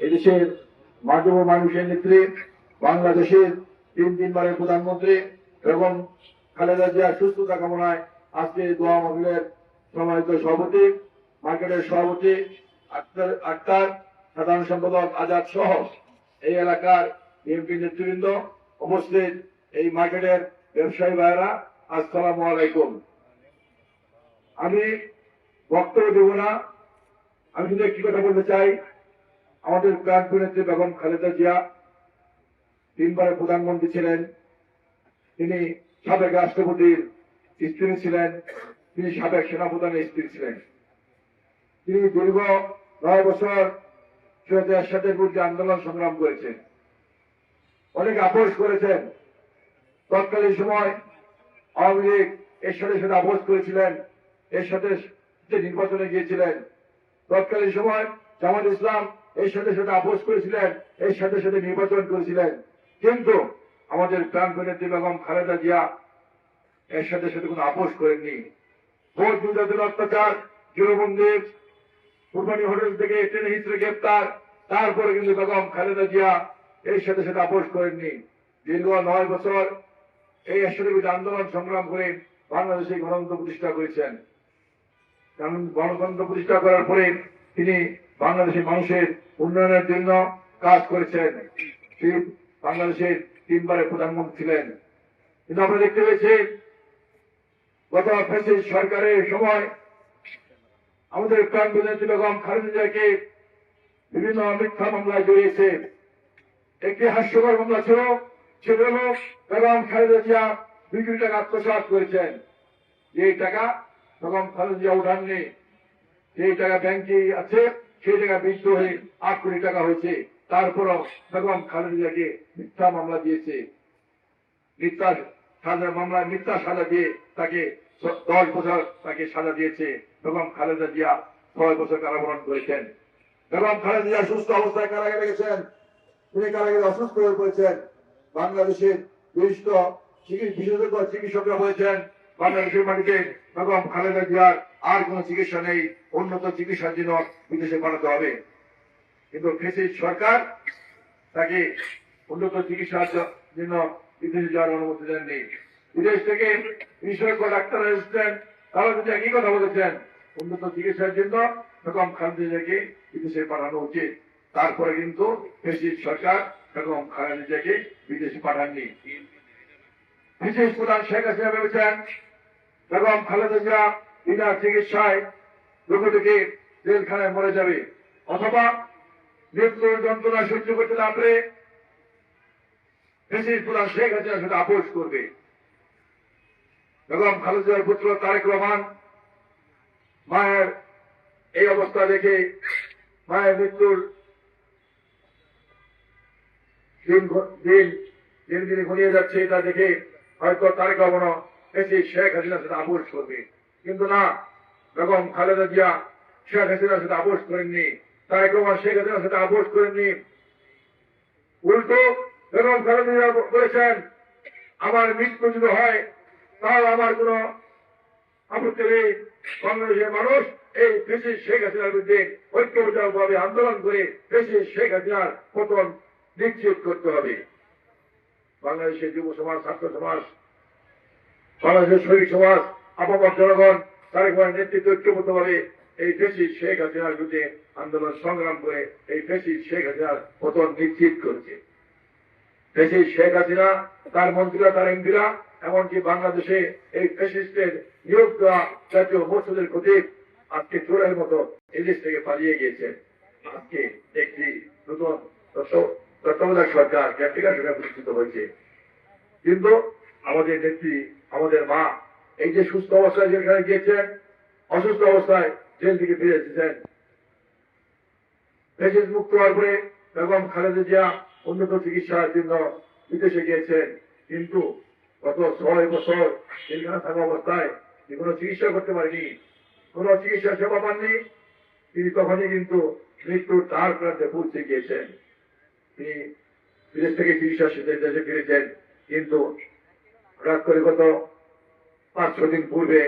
এদেশের মাধ্যম মানুষের নেত্রী, বাংলাদেশের তিন তিনবারের প্রধানমন্ত্রী এবং খালেদা জিয়ার সুস্থতা কামনায় আজকে দোয়া মহলের সম্মানিত সভাপতি, মার্কেটের সভাপতি, আক্তার আক্তার, সাধারণ সম্পাদক আজাদ সহ এই এলাকার বিএনপি নেতৃবৃন্দ উপস্থিত এই মার্কেটের ব্যবসায়ী ভাইরা আসসালামু আলাইকুম। আমি বক্তব্য দেব না। আমি শুধু একটি কথা বলতে চাই আমাদের প্রাণপ্রিয় নেত্রী বেগম খালেদা জিয়া। তিনবারের প্রধানমন্ত্রী ছিলেন। তিনি সাবেক রাষ্ট্রপতির স্ত্রী ছিলেন। তিনি সাবেক সেনাপ্রধানের স্ত্রী ছিলেন। তিনি দীর্ঘ নয় বছর সৈয়দ এরশাদের বিরুদ্ধে আন্দোলন সংগ্রাম করেছেন। অনেক আপোষ করেছেন। তৎকালীন সময় আওয়ামী লীগ এর সাথে সাথে আপোষ করেছিলেন। এর সাথে নির্বাচনে গিয়েছিলেন। তৎকালীন সময় জামাত ইসলাম এর সাথে সাথে আপোষ করেছিলেন, এর সাথে সাথে নির্বাচন করেছিলেন। কিন্তু আমাদের প্রাণ নেত্রী বেগম খালেদা জিয়া এর সাথে সাথে কোনো আপোষ করেননি। ভোট নির্যাতন অত্যাচার গৃহবন্দী কুরবানি হোটেল থেকে ট্রেনে হিসেবে গ্রেপ্তার, তারপরে কিন্তু বেগম খালেদা জিয়া এর সাথে সাথে আপোষ করেননি। দীর্ঘ নয় বছর এই বিরুদ্ধে আন্দোলন সংগ্রাম করে বাংলাদেশে গণতন্ত্র প্রতিষ্ঠা করেছেন। কারণ গণতন্ত্র প্রতিষ্ঠা করার পরে তিনি বাংলাদেশের মানুষের উন্নয়নের জন্য কাজ করেছেন। বাংলাদেশের তিনবারের প্রধানমন্ত্রী ছিলেন। কিন্তু আমরা দেখতে পেয়েছি গত ফ্যাসিস্ট সরকারের সময় আমাদের প্রাণ নেত্রী বেগম খালেদা জিয়াকে বিভিন্ন মিথ্যা মামলায় জড়িয়েছে। একটি হাস্যকর মামলা ছিল, সেটা বেগম খালেদা জিয়া দুই টাকা আত্মসাৎ করেছেন। যে টাকা বেগম খালেদা জিয়া উঠাননি, সেই টাকা ব্যাংকে আছে। সেই টাকা বৃদ্ধ হয়ে আট কোটি টাকা হয়েছে। তারপরও বেগম খালেদা জিয়াকে মিথ্যা মামলা দিয়েছে। মিথ্যা সাজা মামলায় মিথ্যা সাজা দিয়ে তাকে দশ বছর তাকে সাজা দিয়েছে বেগম খালেদা জিয়া। ছয় বছর কারাবরণ করেছেন। বেগম খালেদা জিয়া সুস্থ অবস্থায় কারাগারে গেছেন। তিনি কারাগারে অসুস্থ হয়ে পড়েছেন। বাংলাদেশের বিশিষ্ট বিশেষজ্ঞ চিকিৎসকরা বলেছেন, বাংলাদেশের মাটিতে বেগম খালেদা জিয়ার আর কোন চিকিৎসা নেই, উন্নত চিকিৎসার জন্য বিদেশে পাঠাতে হবে। কিন্তু ফেসিস সরকার তাকে উন্নত চিকিৎসার জন্য বিদেশে যাওয়ার অনুমতি দেননি। বিদেশ থেকে বিশেষজ্ঞ ডাক্তার এসেছেন, তারা যদি একই কথা বলেছেন, উন্নত চিকিৎসার জন্য বেগম খালেদাকে বিদেশে পাঠানো উচিত। তারপরে কিন্তু ফেসিস সরকার বেগম খালেদাকে বিদেশে পাঠাননি। বিশেষ প্রধান শেখ হাসিনা ভেবেছেন, বেগম খালেদা বিনা চিকিৎসায় রোগ থেকে জেলখানায় মরে যাবে। অথবা মৃত্যুর যন্ত্রণা সহ্য করতে না পারে বিশেষ প্রধান শেখ হাসিনার সাথে আপোষ করবে। বেগম খালেদার পুত্র তারেক রহমান মায়ের এই অবস্থা দেখে মায়ের মৃত্যুর দিন দিন দিন ঘনিয়ে যাচ্ছে এটা দেখে হয়তো তারেক রহমানও এসে শেখ হাসিনার সাথে আপোষ করবে। কিন্তু না, বেগম খালেদা জিয়া শেখ হাসিনার সাথে আপোষ করেননি, তারেক রহমান শেখ হাসিনার সাথে আপোষ করেননি। উল্টো বেগম খালেদা জিয়া বলেছেন, আমার মৃত্যু যদি হয়, তাহলে আমার কোনো আপত্তি নেই। বাংলাদেশের মানুষ এই দেশের শেখ হাসিনার বিরুদ্ধে ঐক্যবদ্ধভাবে আন্দোলন করে দেশের শেখ হাসিনার পতন নিশ্চিত করতে হবে। বাংলাদেশের যুব সমাজ, ছাত্র সমাজ, বাংলাদেশের শহীদ সমাজ আপামর জনগণ তারেক রহমানের নেতৃত্বে ঐক্যবদ্ধভাবে এই দেশি শেখ হাসিনার বিরুদ্ধে আন্দোলন সংগ্রাম করে এই দেশি শেখ হাসিনার পতন নিশ্চিত করেছে। দেশের শেখ হাসিনা, তার মন্ত্রীরা, তার এমপিরা, এমনকি বাংলাদেশে এই ফ্যাসিস্টের নিয়োগ দেওয়া জাতীয় মসজিদের খতিব আজকে চোরের মতো এদেশ থেকে পালিয়ে গিয়েছেন আজকে একটি নতুন তত্ত্ব- তত্ত্বাবধায়ক সরকার ক্যাপ্টিকার সরকার প্রতিষ্ঠিত হয়েছে। কিন্তু আমাদের নেত্রী, আমাদের মা এই যে সুস্থ অবস্থায় যেখানে গিয়েছেন, অসুস্থ অবস্থায় জেল থেকে ফিরে এসেছেন। ফেসিস মুক্ত হওয়ার পরে বেগম খালেদা জিয়া উন্নত চিকিৎসার জন্য বিদেশে গিয়েছেন। কিন্তু গত ছয় বছর জেলখানা থাকা অবস্থায় তিনি কোনো চিকিৎসা করতে পারেনি, কোন চিকিৎসা সেবা পাননি। তিনি তখনই কিন্তু মৃত্যুর দ্বার প্রান্তে পৌঁছে গিয়েছেন। তিনি বিদেশ থেকে চিকিৎসা দেশে ফিরেছেন, কিন্তু হঠাৎ করে গত পাঁচ ছ দিন পূর্বে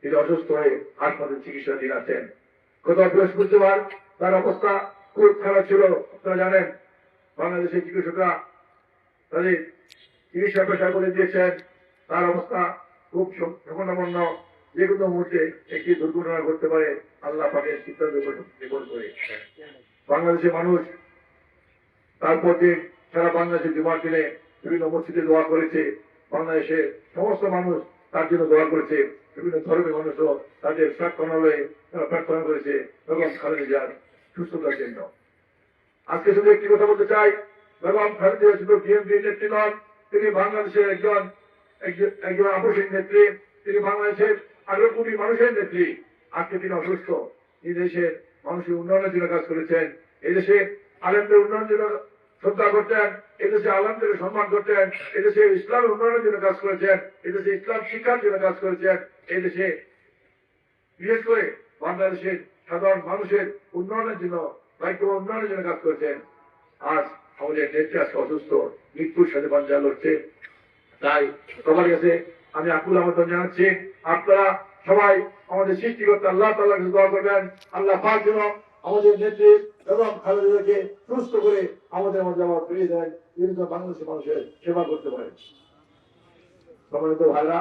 তিনি অসুস্থ হয়ে হাসপাতালে চিকিৎসাধীন আছেন গত বৃহস্পতিবার তার অবস্থা খুব খারাপ ছিল, আপনারা জানেন। বাংলাদেশের চিকিৎসকরা তাদের চিকিৎসা পেশা করে দিয়েছেন, তার অবস্থা খুব সংকটাপন্ন যে কোনো মুহূর্তে একটি দুর্ঘটনা ঘটতে পারে, আল্লাহ পাকের সিদ্ধান্ত নির্ভর করে। বাংলাদেশের মানুষ তারপর দিন সারা বাংলাদেশের জুমার দিনে বিভিন্ন মসজিদে দোয়া করেছে। বাংলাদেশের সমস্ত মানুষ তার জন্য দোয়া করেছে। বিভিন্ন ধর্মের মানুষও তাদের প্রার্থনালয়ে তারা প্রার্থনা করেছে এবং খালেদা জিয়ার সুস্থতার জন্য। আজকে শুধু একটি কথা বলতে চাই বেগম খালেদা শুধু বিএনপি নেত্রী নন, তিনি বাংলাদেশের একজন, একজন- আবশ্যিক নেত্রী, তিনি বাংলাদেশের আঠারো কোটি মানুষের নেত্রী। আজকে তিনি অসুস্থ। এই দেশের মানুষের উন্নয়নের জন্য কাজ করেছেন। এই দেশে আলেমদের উন্নয়নের জন্য শ্রদ্ধা করতেন, এদেশে আলমদের সম্মান করতেন, এদেশে ইসলামের উন্নয়নের জন্য কাজ করেছেন, এদেশে ইসলাম শিক্ষার জন্য কাজ করেছেন, এদেশে বিশেষ করে বাংলাদেশের সাধারণ মানুষের উন্নয়নের জন্য দায়িত্ব উন্নয়নের জন্য কাজ করেছেন। আজ আমাদের নেত্রী আজকে অসুস্থ, মৃত্যুর সাথে বাঞ্জা লড়ছে। তাই সবার কাছে আমি আকুল আমন্ত্রণ জানাচ্ছি, আপনারা সবাই আমাদের সৃষ্টিকর্তা আল্লাহ তাল্লাহ দোয়া করবেন। আল্লাহ পাক যেন আমাদের নেত্রী এবং খালেদাকে সুস্থ করে আমাদের মধ্যে আবার দেন তিনি তো বাংলাদেশের মানুষের সেবা করতে পারে। সম্মানিত ভাইরা,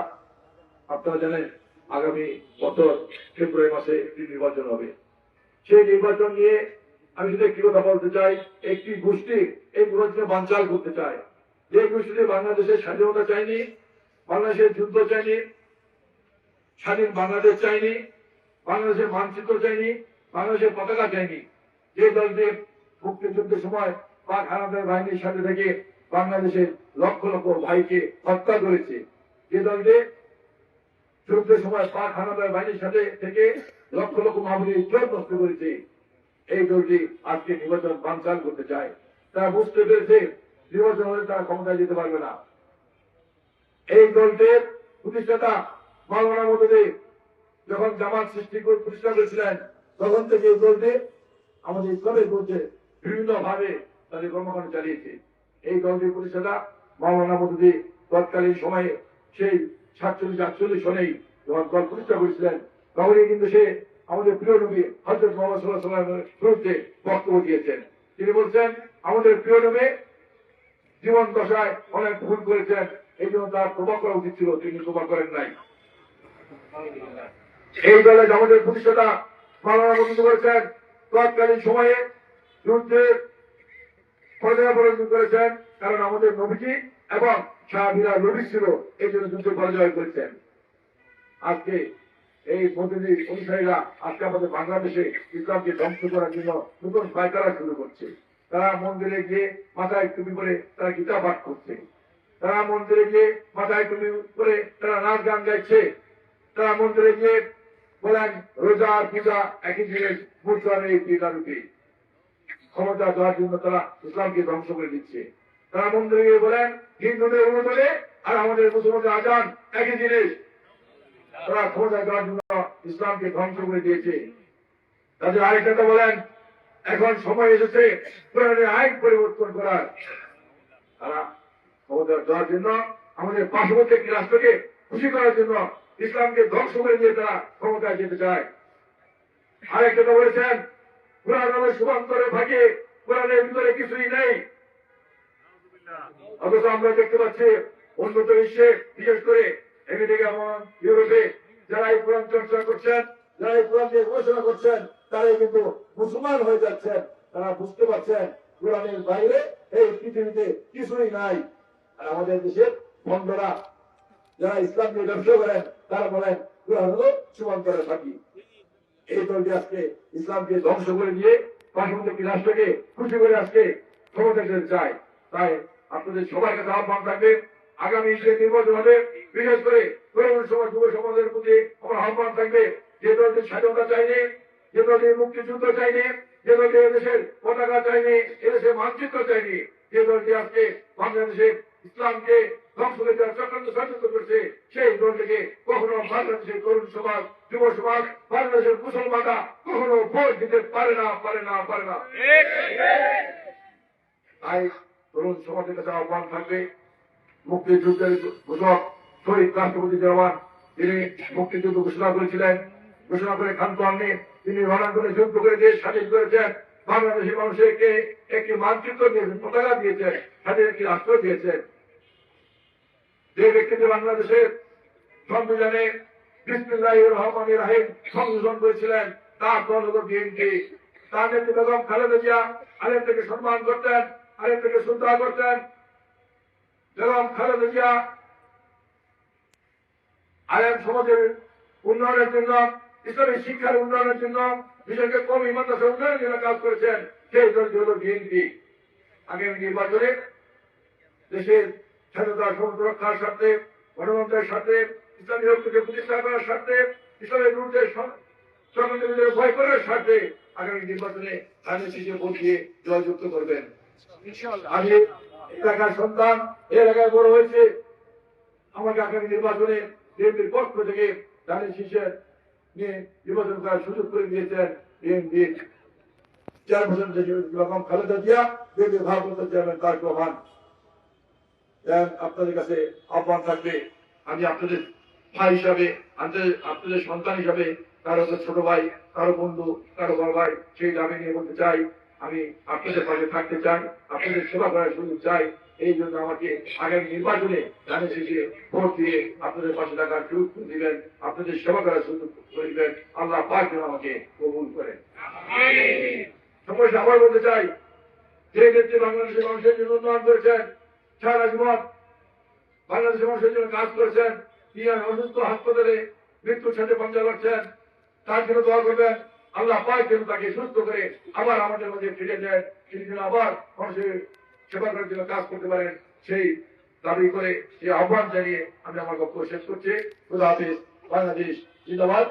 আপনারা জানেন আগামী বছর ফেব্রুয়ারি মাসে একটি নির্বাচন হবে। সেই নির্বাচন নিয়ে আমি শুধু একটি কথা বলতে চাই, একটি গোষ্ঠী এই নির্বাচনে বানচাল করতে চায়। যে গোষ্ঠীতে বাংলাদেশের স্বাধীনতা চায়নি, বাংলাদেশের যুদ্ধ চায়নি, স্বাধীন বাংলাদেশ চায়নি, বাংলাদেশের মানচিত্র চায়নি, বাংলাদেশের পতাকা চায়নি, যে দলটি মুক্তিযুদ্ধের সময় পাক হানাদার বাহিনীর সাথে থেকে বাংলাদেশের লক্ষ লক্ষ ভাইকে হত্যা করেছে। যে দলটি যুদ্ধের সময় পাক হানাদার বাহিনীর সাথে থেকে লক্ষ লক্ষ মাহবুবের ইজ্জত নষ্ট করেছে। এই দলটি আজকে নির্বাচন বানচাল করতে চায়। তারা বুঝতে পেরেছে নির্বাচন হলে তারা ক্ষমতায় যেতে পারবে না। এই দলটির প্রতিষ্ঠাতা মাওলানা মদুদি যখন জামাত সৃষ্টি করে প্রতিষ্ঠা করেছিলেন, তখন থেকে এই দলটি আমাদের ইসলামের বিরুদ্ধে বিভিন্ন ভাবে তাদের কর্মকাণ্ড চালিয়েছে। এই দলটির প্রতিষ্ঠাতা মাওলানা মদুদি তৎকালীন সময়ে সেই সাতচল্লিশ আটচল্লিশ সনেই দল প্রতিষ্ঠা করেছিলেন, তখনই কিন্তু সে আমাদের প্রিয় নবী হজরত মোহাম্মদ বক্তব্য দিয়েছেন। তিনি বলছেন, আমাদের প্রিয় নবী জীবন দশায় অনেক ভুল করেছেন, এই জন্য তার প্রভাব করা উচিত ছিল, তিনি প্রভাব করেন নাই। এই দলে আমাদের প্রতিষ্ঠাতা মালানা বন্ধু করেছেন তৎকালীন সময়ে যুদ্ধের পরাজয় করেছেন, কারণ আমাদের নবীজি এবং শাহবিরা নবী ছিল, এই জন্য যুদ্ধ পরাজয় করেছেন। আজকে এই মোদীর অনুসারীরা আজকে আমাদের বাংলাদেশে ইসলামকে ধ্বংস করার জন্য নতুন পায়তারা শুরু করছে। তারা মন্দিরে গিয়ে মাথায় টুপি করে তারা গীতা পাঠ করছে। তারা মন্দিরে গিয়ে মাথায় টুপি করে তারা নাচ গান গাইছে। তারা মন্দিরে গিয়ে বলেন রোজা আর পূজা একই জিনিস মুসলাম এই পিতারূপী ক্ষমতা দেওয়ার জন্য তারা ইসলামকে ধ্বংস করে দিচ্ছে। তারা মন্দিরে গিয়ে বলেন, হিন্দুদের অনুমোদনে আর আমাদের মুসলমানদের আজান একই জিনিস। তারা ক্ষমতা দেওয়ার জন্য ইসলামকে ধ্বংস করে দিয়েছে। তাদের আরেকটা বলেন, এখন সময় এসেছে কোরআনের আইন পরিবর্তন করার। তারা ক্ষমতা দেওয়ার জন্য আমাদের পার্শ্ববর্তী একটি রাষ্ট্রকে খুশি করার জন্য ইসলামকে ধ্বংস করে দিয়ে তারা ক্ষমতায় যেতে চায়। আরেকটা তো বলেছেন কোরআন আমার শুভান্তরে ভাগে কোরআনের ভিতরে কিছুই নেই। অথচ আমরা দেখতে পাচ্ছি, উন্নত বিশ্বে, বিশেষ করে আমেরিকা এবং ইউরোপে, যারা এই কোরআন চর্চা করছেন, যারা এই কোরআন নিয়ে গবেষণা করছেন, তারাই কিন্তু মুসলমান হয়ে যাচ্ছেন। তারা বুঝতে পারছেন, কোরআনের বাইরে এই পৃথিবীতে কিছুই নাই। আর আমাদের দেশের বন্ধরা, যারা ইসলাম নিয়ে ব্যবসা করেন, তারা বলেন, কোরআন হলো সীমান্তরে থাকি এই দলটি আজকে ইসলামকে ধ্বংস করে দিয়ে পার্শ্ববর্তী রাষ্ট্রকে খুশি করে আজকে ক্ষমতা চায় তাই আপনাদের সবার কাছে আহ্বান থাকবে, আগামী যে নির্বাচন হবে বিশেষ করে তরুণ সমাজ, যুব সমাজের প্রতি আমার আহ্বান থাকবে, যে দলটি স্বাধীনতা চাইনি যে দলটি মুক্তিযুদ্ধ চাইনি যে দলটি এদেশের পতাকা চাইনি এদেশের মানচিত্র চাইনি যে দলটি আজকে বাংলাদেশের ইসলামকে ধ্বংস করে দেওয়ার চক্রান্ত ষড়যন্ত্র করছে, সেই দলটিকে কখনো বাংলাদেশের তরুণ সমাজ, যুব সমাজ, বাংলাদেশের মুসলমানরা কখনো ভোট দিতে পারে না পারে না পারে না। তাই তরুণ সমাজের কাছে আহ্বান থাকবে, মুক্তিযুদ্ধের ঘোষক শহীদ রাষ্ট্রপতি জওয়ান তিনি মুক্তিযুদ্ধ ঘোষণা করেছিলেন, ঘোষণা করে ক্ষান্ত হননি তিনি রণাঙ্গনে যুদ্ধ করে দেশ স্বাধীন করেছেন। বাংলাদেশের মানুষকে একটি মানচিত্র দিয়েছেন পতাকা দিয়েছেন তাদের একটি রাষ্ট্র দিয়েছেন যে ব্যক্তিটি বাংলাদেশের সংবিধানে বিসমুল্লাহ রহমান রাহিম সংযোজন করেছিলেন, তার দল হল বিএনপি। তার নেত্রী বেগম খালেদা জিয়া আরেক থেকে সম্মান করতেন আরেক থেকে শ্রদ্ধা করতেন। বেগম খালেদা জিয়া আলেম সমাজের উন্নয়নের জন্য, ইসলামী শিক্ষার উন্নয়নের জন্য করে কম মাদ্রাসা উন্নয়নের জন্য কাজ করেছেন সেই দলটি হল বিএনপি। আগামী নির্বাচনে দেশের স্বাধীনতা সমুদ্র রক্ষার স্বার্থে গণতন্ত্রের স্বার্থে ইসলামী ঐক্যকে প্রতিষ্ঠা করার স্বার্থে ইসলামের বিরুদ্ধে সংগঠনদের ভয় করার স্বার্থে আগামী নির্বাচনে শীষে ভোট দিয়ে জয়যুক্ত করবেন। আমি এলাকার সন্তান এলাকায় বড় হয়েছে। আমাকে আগামী নির্বাচনে বিএনপির পক্ষ থেকে শীষের আপনাদের কাছে আহ্বান থাকবে, আমি আপনাদের ভাই হিসাবে, আপনাদের আপনাদের সন্তান হিসাবে কারও ছোট ভাই কারও বন্ধু কারও বড় ভাই, সেই দাবি নিয়ে বলতে চাই। আমি আপনাদের পাশে থাকতে চাই, আপনাদের সেবা করার সুযোগ চাই। এই জন্য আমাকে আগামী নির্বাচনে ধানের শেষে ভোট দিয়ে আপনাদের পাশে থাকার সুযোগ দিবেন। আপনাদের সেবা করার সুযোগ করে দিবেন। আল্লাহ পাক আমাকে কবুল করেন। সময় আবার বলতে চাই যে নেত্রী বাংলাদেশের মানুষের জন্য উন্নয়ন করেছেন সারা জীবন বাংলাদেশের মানুষের জন্য কাজ করেছেন তিনি অসুস্থ হাসপাতালে মৃত্যুর সাথে পাঞ্জা লড়ছেন তার জন্য দোয়া করবেন আল্লাহ পাক যেন তাকে সুস্থ করে আবার আমাদের মধ্যে ফিরে যায় তিনি যেন আবার মানুষের সেবা করার জন্য কাজ করতে পারেন, সেই দাবি করে সেই আহ্বান জানিয়ে আমি আমার বক্তব্য শেষ করছি। বাংলাদেশ জিন্দাবাদ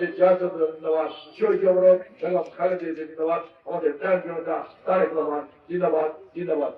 জিন্দাবাদ, শহীদ জিন্দাবাদ জিন্দাবাদ জিন্দাবাদ।